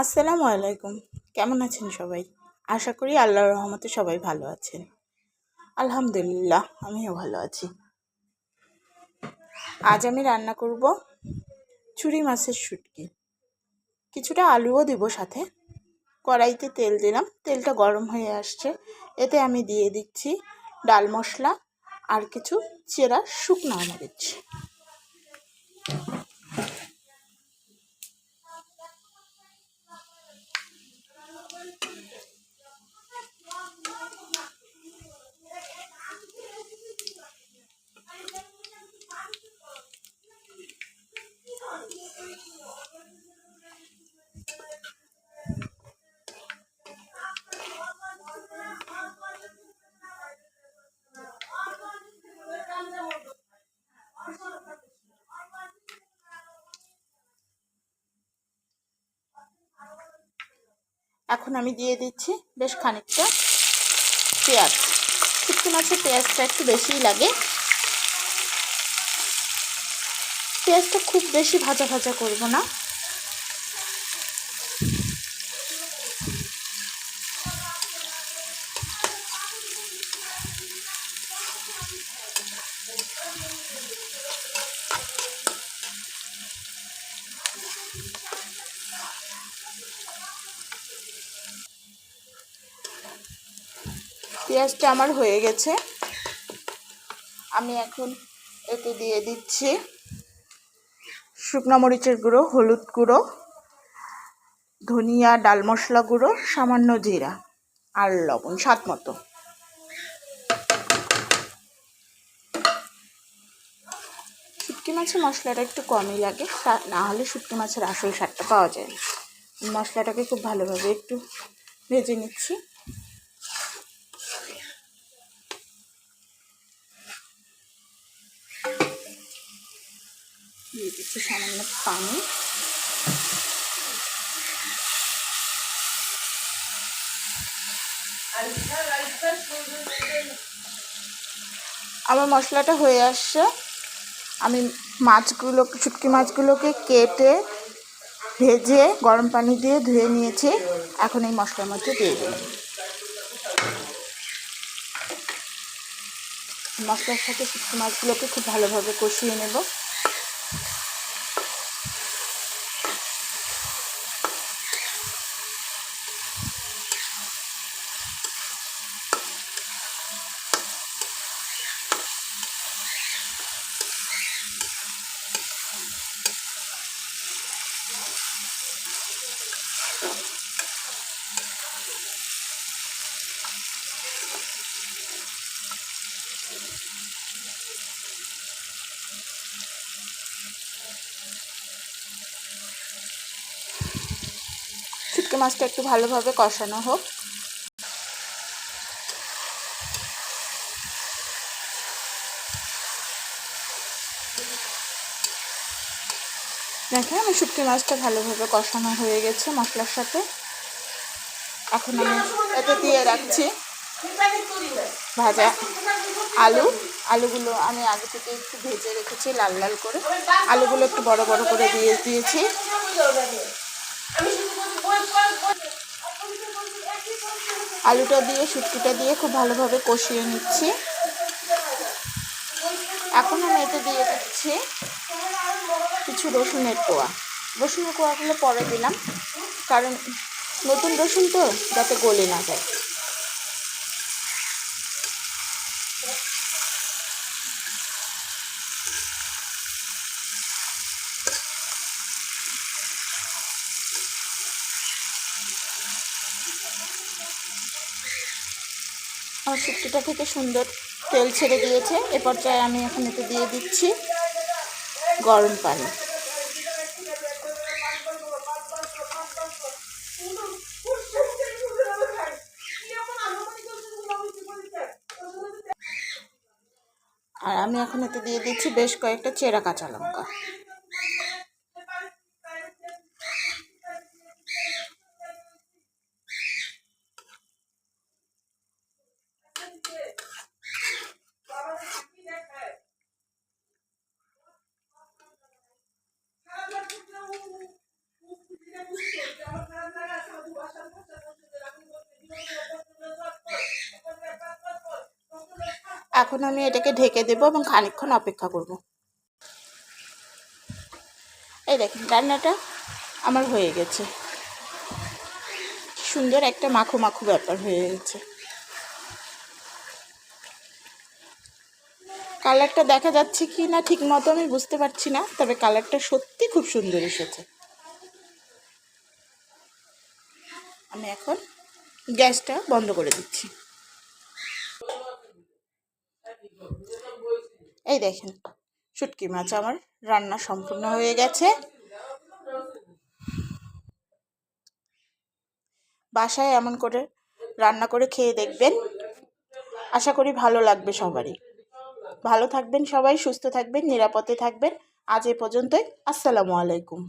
আসসালামু আলাইকুম। কেমন আছেন সবাই? আশা করি আল্লাহর রহমতে সবাই ভালো আছেন। আলহামদুলিল্লাহ, আমিও ভালো আছি। আজ আমি রান্না করব চুরি মাছের শুটকি। কিছুটা আলুও দিব সাথে। কড়াইতে তেল দিলাম। তেলটা গরম হয়ে আসছে। এতে আমি দিয়ে দিচ্ছি ডাল মশলা আর কিছু চেরা শুকনো মরিচ। এখন আমি দিয়ে দিচ্ছি বেশ খানিকটা পেঁয়াজ। শুক্তি মাছের পেঁয়াজটা একটু বেশিই লাগে। পেঁয়াজটা খুব বেশি ভাজা ভাজা করব না। পেঁয়াজটা আমার হয়ে গেছে। আমি এখন এতে দিয়ে দিচ্ছি শুকনো মরিচের গুঁড়ো, হলুদ গুঁড়ো, ধনিয়া, ডাল মশলা গুঁড়ো, সামান্য জিরা আর লবণ, স্বাদ মতো। শুটকি মাছের মশলাটা একটু কমই লাগে না হলে শুটকি মাছের আসল স্বাদটা পাওয়া যায় মশলাটাকে খুব ভালোভাবে একটু ভেজে নিচ্ছি। দিয়ে দিচ্ছি সামান্য পানি। আমার মশলাটা হয়ে আসছে। আমি মাছগুলো, শুটকি মাছগুলোকে কেটে, ভেজে, গরম পানি দিয়ে ধুয়ে নিয়েছি। এখন এই মশলার মধ্যে দিয়ে দেব মশলার সাথে শুটকি মাছগুলোকে খুব ভালোভাবে কষিয়ে নেব। শুটকি মাছটা একটু ভালোভাবে কষানো হোক। দেখেন, আমি শুটকি মাছটা ভালোভাবে কষানো হয়ে গেছে মশলার সাথে। এখন আমি এতে দিয়ে রাখছি ভাজা আলু। আলুগুলো আমি আগে থেকে একটু ভেজে রেখেছি লাল লাল করে। আলুগুলো একটু বড় বড় করে দিয়ে দিয়েছি। আলুটা দিয়ে, শুটকিটা দিয়ে খুব ভালোভাবে কষিয়ে নিচ্ছি। এখন আমি এতে দিয়ে দিচ্ছি কিছু রসুনের কোয়া। রসুনের কোয়াগুলো পরে দিলাম, কারণ নতুন রসুন তো যাতে গলে না যায়। আমার শুক্তিটা থেকে সুন্দর তেল ছেড়ে দিয়েছে। এ পর্যায়ে আমি এখন এতে দিয়ে দিচ্ছি গরম পানি। আমি এখন এতে দিয়ে দিচ্ছি বেশ কয়েকটা চেরা কাঁচা লঙ্কা। এখন আমি এটাকে ঢেকে দেবো এবং খানিকক্ষণ অপেক্ষা করব। এই দেখেন, রান্নাটা আমার হয়ে গেছে। সুন্দর একটা মাখো মাখো ব্যাপার হয়ে গেছে। কালারটা দেখা যাচ্ছে কি না ঠিক মতো আমি বুঝতে পারছি না, তবে কালারটা সত্যি খুব সুন্দর এসেছে। আমি এখন গ্যাসটা বন্ধ করে দিচ্ছি। এই দেখেন, শুটকি মাছ আমার রান্না সম্পূর্ণ হয়ে গেছে। বাসায় এমন করে রান্না করে খেয়ে দেখবেন। আশা করি ভালো লাগবে সবারই। ভালো থাকবেন সবাই, সুস্থ থাকবেন, নিরাপদে থাকবেন। আজ এ পর্যন্তই। আসসালামু আলাইকুম।